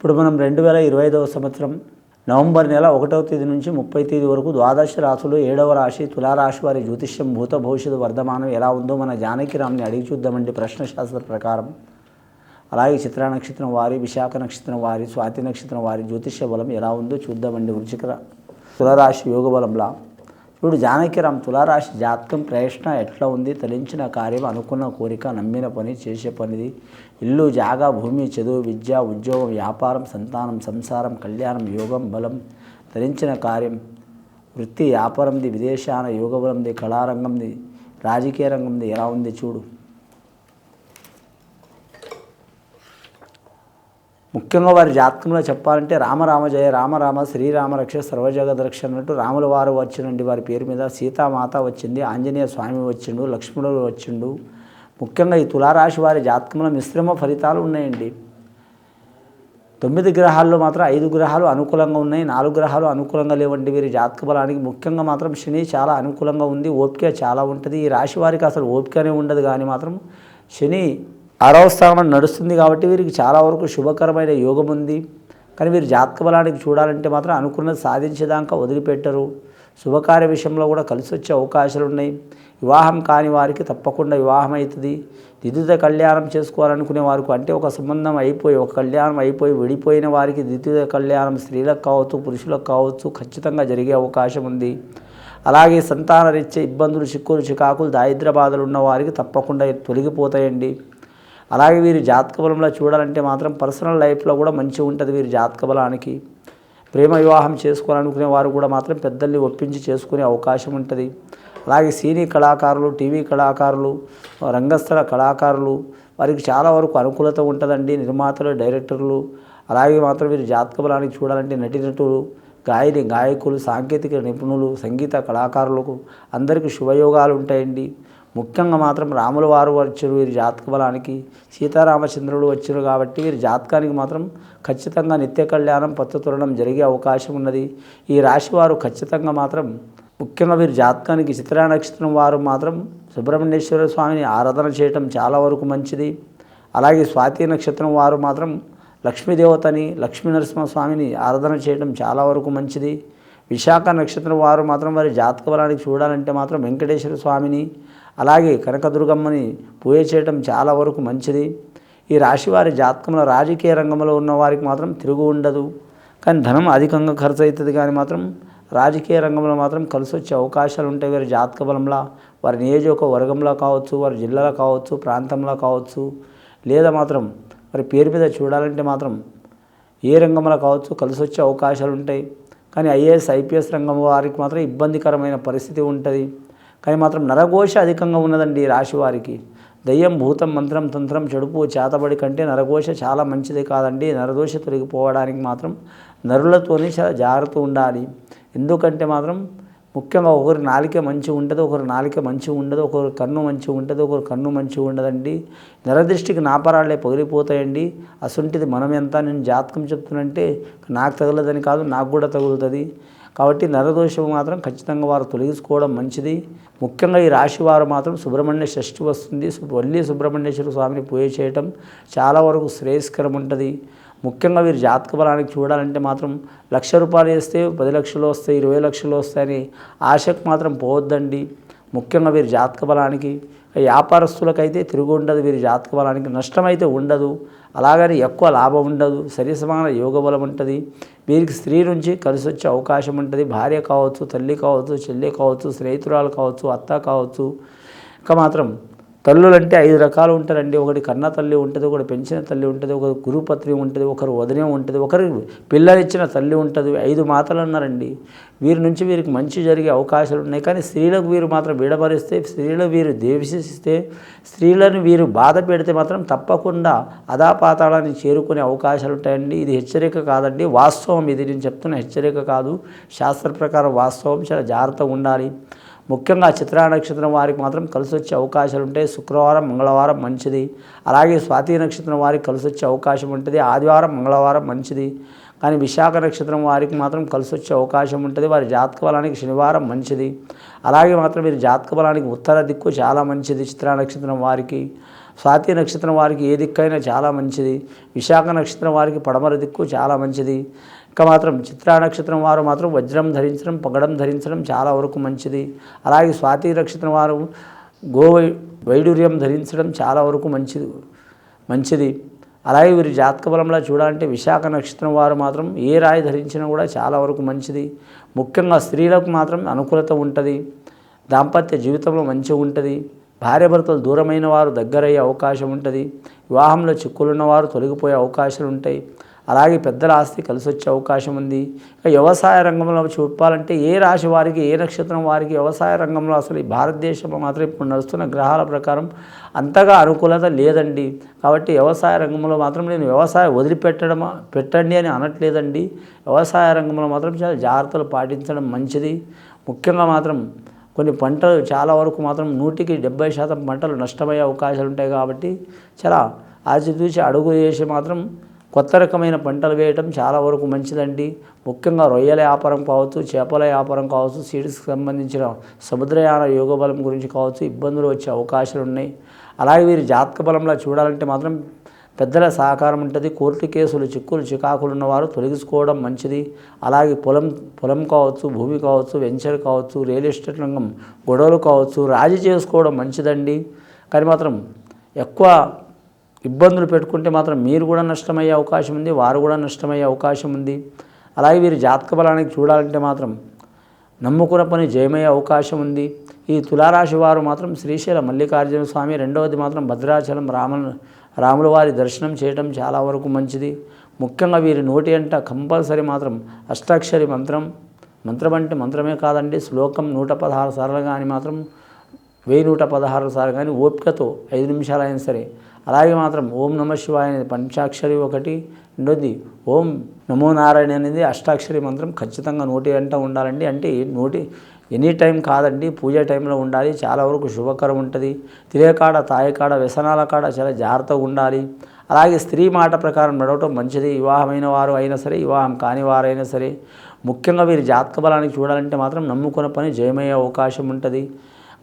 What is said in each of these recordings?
ఇప్పుడు మనం రెండు వేల ఇరవై ఐదవ సంవత్సరం నవంబర్ నెల ఒకటవ తేదీ నుంచి ముప్పై తేదీ వరకు ద్వాదశ రాశులు ఏడవ రాశి తులారాశి వారి జ్యోతిష్యం భూత భవిష్యత్తు వర్ధమానం ఎలా ఉందో మన జానకిరామ్ని అడిగి చూద్దామండి ప్రశ్న శాస్త్ర ప్రకారం. అలాగే చిత్రా నక్షత్రం వారి విశాఖ నక్షత్రం వారి స్వాతి నక్షత్రం వారి జ్యోతిష్య బలం ఎలా ఉందో చూద్దామండి వృచ్చిక తులరాశి యోగ బలంలా. చూడు జానకిరామ్ తులారాశి జాతకం ప్రయత్న ఎట్లా ఉంది? తలించిన కార్యం అనుకున్న కోరిక నమ్మిన పని చేసే పనిది. ఇల్లు జాగా భూమి చదువు విద్య ఉద్యోగం వ్యాపారం సంతానం సంసారం కళ్యాణం యోగం బలం. తలించిన కార్యం వృత్తి వ్యాపారంది విదేశాన యోగ బలంది కళారంగంది రాజకీయ రంగంది ఎలా ఉంది చూడు. ముఖ్యంగా వారి జాతకంలో చెప్పాలంటే రామరామ జయ రామరామ శ్రీరామ రక్ష సర్వజగద్ రక్ష అన్నట్టు రాముల వారు వచ్చినండి. వారి పేరు మీద సీతామాత వచ్చింది ఆంజనేయ స్వామి వచ్చిండు లక్ష్మణుడు వచ్చిండు. ముఖ్యంగా ఈ తులారాశి వారి జాతకంలో మిశ్రమ ఫలితాలు ఉన్నాయండి. తొమ్మిది గ్రహాల్లో మాత్రం ఐదు గ్రహాలు అనుకూలంగా ఉన్నాయి నాలుగు గ్రహాలు అనుకూలంగా లేవండి. వీరి జాతక బలానికి ముఖ్యంగా మాత్రం శని చాలా అనుకూలంగా ఉంది ఓపిక చాలా ఉంటుంది. ఈ రాశి వారికి అసలు ఓపికనే ఉండదు కానీ మాత్రం శని ఆరవ స్థానం నడుస్తుంది కాబట్టి వీరికి చాలా వరకు శుభకరమైన యోగం ఉంది. కానీ వీరు జాతక బలానికి చూడాలంటే మాత్రం అనుకున్నది సాధించేదాకా వదిలిపెట్టరు. శుభకార్య విషయంలో కూడా కలిసి వచ్చే అవకాశాలు ఉన్నాయి. వివాహం కాని వారికి తప్పకుండా వివాహం అవుతుంది. ద్వితీయ కళ్యాణం చేసుకోవాలనుకునే వారికి అంటే ఒక సంబంధం అయిపోయి ఒక కళ్యాణం అయిపోయి విడిపోయిన వారికి ద్వితీయ కళ్యాణం స్త్రీలకు కావచ్చు పురుషులకు కావచ్చు ఖచ్చితంగా జరిగే అవకాశం ఉంది. అలాగే సంతానరీత్యా ఇబ్బందులు చిక్కులు చికాకులు దారిద్ర బాధలు ఉన్న వారికి తప్పకుండా తొలగిపోతాయండి. అలాగే వీరి జాతక బలంలో చూడాలంటే మాత్రం పర్సనల్ లైఫ్లో కూడా మంచిగా ఉంటుంది వీరి జాతక బలానికి ప్రేమ వివాహం చేసుకోవాలనుకునే వారు కూడా మాత్రం పెద్దల్ని ఒప్పించి చేసుకునే అవకాశం ఉంటుంది. అలాగే సినీ కళాకారులు టీవీ కళాకారులు రంగస్థల కళాకారులు వారికి చాలా వరకు అనుకూలత ఉంటుందండి. నిర్మాతలు డైరెక్టర్లు అలాగే మాత్రం వీరి జాతక బలానికి చూడాలంటే నటీనటులు గాయని గాయకులు సాంకేతిక నిపుణులు సంగీత కళాకారులకు అందరికీ శుభయోగాలు ఉంటాయండి. ముఖ్యంగా మాత్రం రాముల వారు వచ్చారు వీరి జాతక బలానికి. సీతారామచంద్రుడు వచ్చారు కాబట్టి వీరి జాతకానికి మాత్రం ఖచ్చితంగా నిత్య కళ్యాణం పచ్చతురణం జరిగే అవకాశం ఉన్నది. ఈ రాశి వారు ఖచ్చితంగా మాత్రం ముఖ్యంగా వీరి జాతకానికి చిత్రా నక్షత్రం వారు మాత్రం సుబ్రహ్మణ్యేశ్వర స్వామిని ఆరాధన చేయటం చాలా వరకు మంచిది. అలాగే స్వాతి నక్షత్రం వారు మాత్రం లక్ష్మీదేవతని లక్ష్మీ నరసింహస్వామిని ఆరాధన చేయడం చాలా వరకు మంచిది. విశాఖ నక్షత్రం వారు మాత్రం వారి జాతక బలానికి చూడాలంటే మాత్రం వెంకటేశ్వర స్వామిని అలాగే కనకదుర్గమ్మని పూజ చేయడం చాలా వరకు మంచిది. ఈ రాశి వారి జాతకంలో రాజకీయ రంగంలో ఉన్న వారికి మాత్రం తిరుగు ఉండదు. కానీ ధనం అధికంగా ఖర్చు అవుతుంది కానీ మాత్రం రాజకీయ రంగంలో మాత్రం కలిసి వచ్చే అవకాశాలు ఉంటాయి. వారి జాతక బలంలో వారి నియోజకవర్గంలో కావచ్చు వారి జిల్లాలో కావచ్చు ప్రాంతంలో కావచ్చు. లేదా మాత్రం వారి పేరు మీద చూడాలంటే మాత్రం ఏ రంగంలో కావచ్చు కలిసి వచ్చే అవకాశాలు ఉంటాయి. కానీ ఐఏఎస్ ఐపీఎస్ రంగం వారికి మాత్రం ఇబ్బందికరమైన పరిస్థితి ఉంటుంది. కానీ మాత్రం నరఘోష అధికంగా ఉన్నదండి ఈ రాశి వారికి. దయ్యం భూతం మంత్రం తంత్రం చెడుపు చేతబడి కంటే నరఘోష చాలా మంచిది కాదండి. నరదోష తొలగిపోవడానికి మాత్రం నరులతోనే చాలా జాగ్రత్త ఉండాలి. ఎందుకంటే మాత్రం ముఖ్యంగా ఒకరి నాలిక మంచిగా ఉంటుంది ఒకరి నాలిక మంచిగా ఉండదు ఒకరి కన్ను మంచిగా ఉంటుంది ఒకరి కన్ను మంచిగా ఉండదండి. నరదృష్టికి నాపరాళ్ళే పగిలిపోతాయండి. అసంటిది మనం ఎంత నేను జాతకం చెప్తున్నంటే నాకు తగలదని కాదు నాకు కూడా తగులుతుంది. కాబట్టి నరదోషం మాత్రం ఖచ్చితంగా వారు తొలగించుకోవడం మంచిది. ముఖ్యంగా ఈ రాశి వారు మాత్రం సుబ్రహ్మణ్య షష్ఠి వస్తుంది. వల్లి సుబ్రహ్మణ్యేశ్వర స్వామిని పూజ చేయటం చాలా వరకు శ్రేయస్కరం ఉంటుంది. ముఖ్యంగా వీరు జాతక బలానికి చూడాలంటే మాత్రం లక్ష రూపాయలు వేస్తే పది లక్షలు వస్తాయి ఇరవై లక్షలు వస్తాయని ఆశకు మాత్రం పోవద్దండి. ముఖ్యంగా వీరి జాతక బలానికి వ్యాపారస్తులకైతే తిరుగు ఉండదు వీరి జాతక బలానికి నష్టం అయితే ఉండదు. అలాగని ఎక్కువ లాభం ఉండదు సరి సమాన యోగ బలం ఉంటుంది. వీరికి స్త్రీ నుంచి కలిసి వచ్చే అవకాశం ఉంటుంది. భార్య కావచ్చు తల్లి కావచ్చు చెల్లి కావచ్చు స్నేహితురాలు కావచ్చు అత్త కావచ్చు. ఇంకా మాత్రం తల్లులు అంటే ఐదు రకాలు ఉంటారండి. ఒకటి కన్న తల్లి ఉంటుంది ఒకటి పెంచిన తల్లి ఉంటుంది ఒకరు గురుపత్ని ఉంటుంది ఒకరు వదిన ఉంటుంది ఒకరు పిల్లలిచ్చిన తల్లి ఉంటుంది. ఐదు మాతలు అన్నారండి వీరి నుంచి వీరికి మంచి జరిగే అవకాశాలు ఉన్నాయి. కానీ స్త్రీలకు వీరు మాత్రం విడమరిస్తే స్త్రీలు వీరు దేవిశిస్తే స్త్రీలను వీరు బాధ పెడితే మాత్రం తప్పకుండా అధాపాతాళాన్ని చేరుకునే అవకాశాలు ఉంటాయండి. ఇది హెచ్చరిక కాదండి. వాస్తవం ఇది. నేను చెప్తున్న హెచ్చరిక కాదు. శాస్త్ర ప్రకారం వాస్తవం. చాలా జాగ్రత్తగా ఉండాలి. ముఖ్యంగా చిత్రా నక్షత్రం వారికి మాత్రం కలిసి వచ్చే అవకాశాలు ఉంటాయి. శుక్రవారం మంగళవారం మంచిది. అలాగే స్వాతి నక్షత్రం వారికి కలిసి వచ్చే అవకాశం ఉంటుంది. ఆదివారం మంగళవారం మంచిది. కానీ విశాఖ నక్షత్రం వారికి మాత్రం కలిసి వచ్చే అవకాశం ఉంటుంది. వారి జాతక బలానికి శనివారం మంచిది. అలాగే మాత్రం వీరి జాతక బలానికి ఉత్తర దిక్కు చాలా మంచిది చిత్రా నక్షత్రం వారికి. స్వాతి నక్షత్రం వారికి ఏ దిక్కైనా చాలా మంచిది. విశాఖ నక్షత్రం వారికి పడమర దిక్కు చాలా మంచిది. ఇంకా మాత్రం చిత్రా నక్షత్రం వారు మాత్రం వజ్రం ధరించడం పగడం ధరించడం చాలా వరకు మంచిది. అలాగే స్వాతి నక్షత్రం వారు గోవై వైడూర్యం ధరించడం చాలా వరకు మంచిది మంచిది. అలాగే వీరి జాతక బలంలో చూడాలంటే విశాఖ నక్షత్రం వారు మాత్రం ఏ రాయి ధరించినా కూడా చాలా వరకు మంచిది. ముఖ్యంగా స్త్రీలకు మాత్రం అనుకూలత ఉంటుంది. దాంపత్య జీవితంలో మంచిగా ఉంటుంది. భార్యాభర్తలు దూరమైన వారు దగ్గరయ్యే అవకాశం ఉంటుంది. వివాహంలో చిక్కులున్న వారు తొలగిపోయే అవకాశాలు ఉంటాయి. అలాగే పెద్దల ఆస్తి కలిసి వచ్చే అవకాశం ఉంది. వ్యవసాయ రంగంలో చూపాలంటే ఏ రాశి వారికి ఏ నక్షత్రం వారికి వ్యవసాయ రంగంలో అసలు ఈ భారతదేశంలో మాత్రం ఇప్పుడు నడుస్తున్న గ్రహాల ప్రకారం అంతగా అనుకూలత లేదండి. కాబట్టి వ్యవసాయ రంగంలో మాత్రం నేను వ్యవసాయం వదిలిపెట్టడమా పెట్టండి అని అనట్లేదండి. వ్యవసాయ రంగంలో మాత్రం చాలా జాగ్రత్తలు పాటించడం మంచిది. ముఖ్యంగా మాత్రం కొన్ని పంటలు చాలా వరకు మాత్రం నూటికి డెబ్బై శాతం పంటలు నష్టమయ్యే అవకాశాలు ఉంటాయి కాబట్టి చాలా ఆచితూచి అడుగు చేసి మాత్రం కొత్త రకమైన పంటలు వేయటం చాలా వరకు మంచిదండి. ముఖ్యంగా రొయ్యల వ్యాపారం కావచ్చు చేపల వ్యాపారం కావచ్చు సీడ్స్కి సంబంధించిన సముద్రయాన యోగ బలం గురించి కావచ్చు ఇబ్బందులు వచ్చే అవకాశాలు ఉన్నాయి. అలాగే వీరి జాతక బలంలో చూడాలంటే మాత్రం పెద్దల సహకారం ఉంటుంది. కోర్టు కేసులు చిక్కులు చికాకులు ఉన్నవారు తొలగించుకోవడం మంచిది. అలాగే పొలం పొలం కావచ్చు భూమి కావచ్చు వెంచర్ కావచ్చు రియల్ ఎస్టేట్ రంగం గొడవలు కావచ్చు రాజీ చేసుకోవడం మంచిదండి. కానీ మాత్రం ఎక్కువ ఇబ్బందులు పెట్టుకుంటే మాత్రం మీరు కూడా నష్టమయ్యే అవకాశం ఉంది వారు కూడా నష్టమయ్యే అవకాశం ఉంది. అలాగే వీరి జాతక బలానికి చూడాలంటే మాత్రం నమ్ముకున్న పని జయమయ్యే అవకాశం ఉంది. ఈ తులారాశి వారు మాత్రం శ్రీశైల మల్లికార్జున స్వామి రెండవది మాత్రం భద్రాచలం రామ రాముల వారి దర్శనం చేయడం చాలా వరకు మంచిది. ముఖ్యంగా వీరి నోటి అంట కంపల్సరీ మాత్రం అష్టాక్షరి మంత్రం. మంత్రం అంటే మంత్రమే కాదండి శ్లోకం నూట పదహారు సార్లు కానీ మాత్రం వెయ్యి నూట పదహారు సార్లు కానీ ఓపికతో ఐదు నిమిషాలు అయినా సరే అలాగే మాత్రం ఓం నమ శివాయ అనేది పంచాక్షరి ఒకటి రెండోది ఓం నమో నారాయణ అనేది అష్టాక్షరి మంత్రం ఖచ్చితంగా నోటి వెంట ఉండాలండి. అంటే నోటి ఎనీ టైం కాదండి పూజ టైంలో ఉండాలి చాలా వరకు శుభకరం ఉంటుంది. తిరేకాడ తాయకాడ వ్యసనాల కాడ చాలా జాగ్రత్తగా ఉండాలి. అలాగే స్త్రీ మాట ప్రకారం నడవటం మంచిది. వివాహమైన వారు అయినా సరే వివాహం కాని వారైనా సరే ముఖ్యంగా వీరి జాతక బలానికి చూడాలంటే మాత్రం నమ్ముకున్న పని జయమయ్యే అవకాశం ఉంటుంది.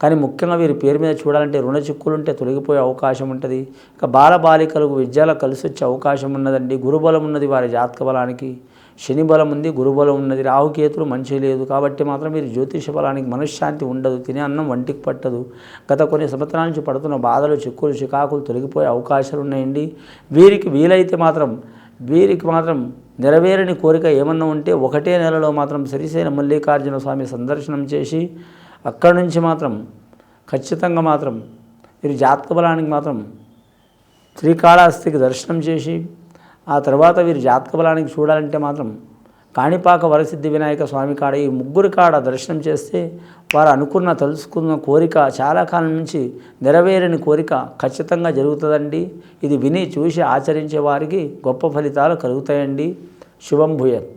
కానీ ముఖ్యంగా వీరి పేరు మీద చూడాలంటే రుణ చిక్కులుంటే తొలగిపోయే అవకాశం ఉంటుంది. ఇక బాల బాలికలకు విద్యలో కలిసి వచ్చే అవకాశం ఉన్నదండి. గురుబలం ఉన్నది వారి జాతక బలానికి. శని బలం ఉంది గురుబలం ఉన్నది. రాహుకేతులు మంచి లేదు కాబట్టి మాత్రం మీరు జ్యోతిష బలానికి మనశ్శాంతి ఉండదు. తినే అన్నం వంటికి పట్టదు. గత కొన్ని సంవత్సరాల నుంచి పడుతున్న బాధలు చిక్కులు చికాకులు తొలగిపోయే అవకాశాలు ఉన్నాయండి. వీరికి వీలైతే మాత్రం వీరికి మాత్రం నెరవేరని కోరిక ఏమన్నా ఉంటే ఒకటే నెలలో మాత్రం శ్రీశైల మల్లికార్జున స్వామి సందర్శనం చేసి అక్కడి నుంచి మాత్రం ఖచ్చితంగా మాత్రం వీరి జాతక బలానికి మాత్రం శ్రీకాళహస్తికి దర్శనం చేసి ఆ తర్వాత వీరు జాతక బలానికి చూడాలంటే మాత్రం కాణిపాక వరసిద్ధి వినాయక స్వామి కాడ ఈ ముగ్గురు కాడ దర్శనం చేస్తే వారు అనుకున్న తెలుసుకున్న కోరిక చాలా కాలం నుంచి నెరవేరని కోరిక ఖచ్చితంగా జరుగుతుందండి. ఇది విని చూసి ఆచరించే వారికి గొప్ప ఫలితాలు కలుగుతాయండి. శుభం భూయత్.